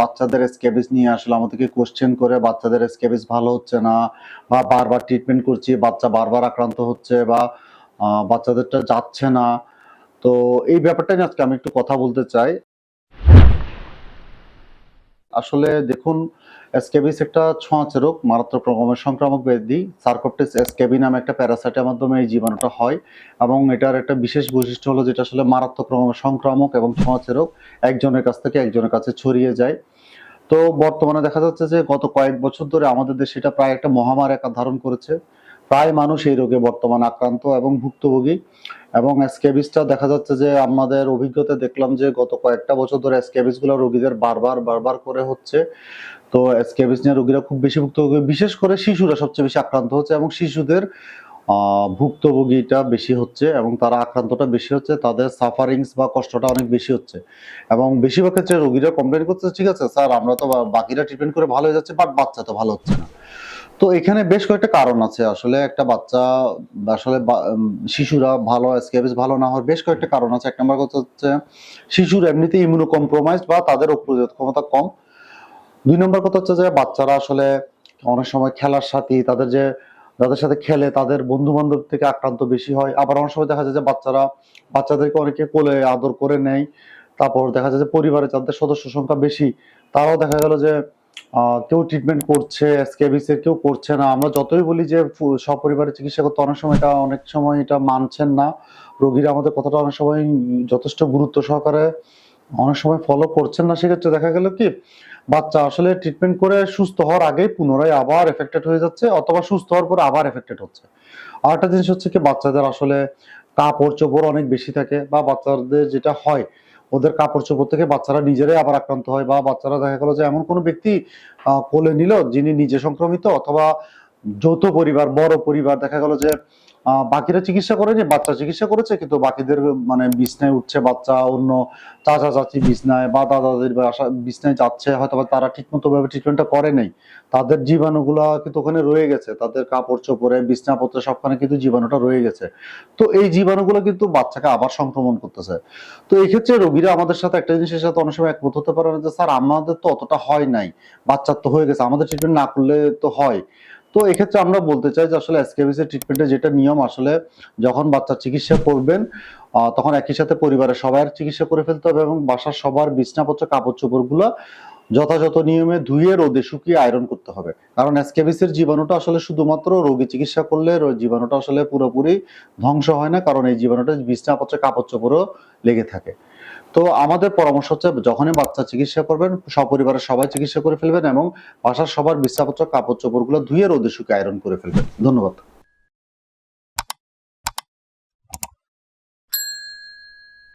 বাচ্চাদের স্কেবিস নিয়ে আসলে আমাদেরকে কোশ্চেন করে, বাচ্চাদের স্কেবিস ভালো হচ্ছে না, বা বারবার ট্রিটমেন্ট করছি, বাচ্চা বারবার আক্রান্ত হচ্ছে, বা বাচ্চাদেরটা যাচ্ছে না। তো এই ব্যাপারটা নিয়ে আজকে আমি একটু কথা বলতে চাই। আসলে দেখুন স্কেবিস একটা ছোঁয়াচে রোগ, মারাত্মক রকমের সংক্রামক ব্যাধি সার্কোপটিস স্কেবি নামে একটা প্যারাসাইটের মাধ্যমে এই জীবাণুটা হয় এবং এটার একটা বিশেষ বৈশিষ্ট্য হলো যেটা আসলে মারাত্মক রকমের সংক্রামক এবং ছোঁয়াচে রোগ একজনের কাছ থেকে একজনের কাছে ছড়িয়ে যায়। তো বর্তমানে দেখা যাচ্ছে যে গত কয়েক বছর ধরে আমাদের দেশে এটা প্রায় একটা মহামারী আকার ধারণ করেছে। প্রায় মানুষ এই রোগে বর্তমানে আক্রান্ত এবং ভুক্তভোগী। এবং স্ক্যাবিসটা দেখা যাচ্ছে যে আমাদের অভিজ্ঞতা দেখলাম যে গত কয়েকটা বছর ধরে স্ক্যাবিসগুলো রোগীদের বারবার বারবার করে হচ্ছে। তো স্ক্যাবিস নিয়ে রোগীরা খুব বেশি ভুক্তভোগী, বিশেষ করে শিশুরা সবচেয়ে বেশি আক্রান্ত হচ্ছে এবং শিশুদের ভুক্তভোগীটা বেশি হচ্ছে এবং তারা আক্রান্তটা বেশি হচ্ছে, তাদের সাফারিংস বা কষ্টটা অনেক বেশি হচ্ছে। এবং বেশিরভাগ ক্ষেত্রে রোগীরা কমপ্লেন করছে ঠিক আছে, স্যার, আমরা তো বাকিরা ট্রিটমেন্ট করে ভালো হয়ে যাচ্ছে বাট বাচ্চা তো ভালো হচ্ছে না। তো এখানে বেশ কয়েকটা কারণ আছে। আসলে একটা বাচ্চা, আসলে শিশুরা ভালো স্কেবিস ভালো না হওয়ার বেশ কয়েকটা কারণ আছে। এক নম্বর কথা হচ্ছে, শিশুর এমনিতে ইমিউনো কম্প্রোমাইজ বা তাদের প্রতিরোধ ক্ষমতা কম। দুই নম্বর কথা হচ্ছে যে, বাচ্চারা আসলে অনেক সময় খেলার সাথে, তাদের যে যাদের সাথে খেলে তাদের বন্ধু বান্ধব থেকে আক্রান্ত বেশি হয়। আবার অনেক সময় দেখা যায় যে, বাচ্চারা, বাচ্চাদেরকে অনেকে কোলে আদর করে নেয়। তারপর দেখা যায় যে পরিবারে যাদের সদস্য সংখ্যা বেশি, তারাও দেখা গেল যে কেউ ট্রিটমেন্ট করছে স্কেবিসের কেউ করছে না। আমরা যতই বলি যে সপরিবারে চিকিৎসা করতে অনেক সময় এটা অনেক সময় এটা মানছেন না। রোগীরা আমাদের কথাটা অনেক সময় যথেষ্ট গুরুত্ব সহকারে অনেক সময় ফলো করছেন না। সেক্ষেত্রে দেখা গেল কি, বাচ্চা আসলে ট্রিটমেন্ট করে সুস্থ হওয়ার আগেই পুনরায় আবার এফেক্টেড হয়ে যাচ্ছে অথবা সুস্থ হওয়ার পর আবার এফেক্টেড হচ্ছে। আর একটা জিনিস হচ্ছে কি, বাচ্চাদের আসলে কাপড় চোপড় অনেক বেশি থাকে বা বাচ্চাদের যেটা হয় ওদের কাপড় চোপড় থেকে বাচ্চারা নিজেরাই আবার আক্রান্ত হয় বা বাচ্চারা দেখা গেলো যে এমন কোনো ব্যক্তি কোলে নিল যিনি নিজে সংক্রমিত অথবা যৌথ পরিবার, বড় পরিবার, দেখা গেলো যে বাকিরা চিকিৎসা করেনি, বাচ্চা চিকিৎসা করেছে, কিন্তু বাকিদের মানে বিছনায় উঠছে বাচ্চা, অন্য চাচা, চাচি বিছনায় বা দাদা দাদির বিছনায় যাচ্ছে হয়তো বা তারা ঠিক মতো ভাবে ট্রিটমেন্টটা করে নাই। তাদের জীবাণুগুলা কিন্তু ওখানে রয়ে গেছে, তাদের কাপড় চোপড়ে বিছনাপত্রে সবখানে কিন্তু জীবাণুটা রয়ে গেছে। তো এই জীবাণুগুলো কিন্তু বাচ্চাকে আবার সংক্রমণ করতেছে। তো এই ক্ষেত্রে রোগীরা আমাদের সাথে, একটা জিনিসের সাথে অনেক সময় একমত হতে পারে না যে, স্যার, আমাদের তো অতটা হয় নাই বাচ্চার তো হয়ে গেছে, আমাদের ট্রিটমেন্ট না করলে তো হয়। তো এক্ষেত্রে আমরা বলতে চাই যে আসলে এসকেবিসের ট্রিটমেন্টের যেটা নিয়ম, আসলে যখন বাচ্চা চিকিৎসা করবেন তখন একই সাথে পরিবারের সবার চিকিৎসা করে ফেলতে হবে এবং বাসার সবার বিছনাপত্র, কাপড় চোপড়গুলো যথাযথ নিয়মে ধুয়ে রোদে শুকিয়ে আয়রন করতে হবে। কারণ এসকেবিসের জীবাণুটা আসলে শুধুমাত্র রোগী চিকিৎসা করলে জীবাণুটা আসলে পুরোপুরি ধ্বংস হয় না, কারণ এই জীবাণুটা বিছনাপত্রে, কাপড় চোপড়ও লেগে থাকে। তো আমাদের পরামর্শ হচ্ছে যখনই বাচ্চা চিকিৎসা করবেন, সপরিবারের সবাই চিকিৎসা করে ফেলবেন এবং বাসার সবার বিছনাপত্র কাপড় চোপড়গুলো ধুয়ে রোদে শুকিয়ে আয়রন করে ফেলবেন। ধন্যবাদ।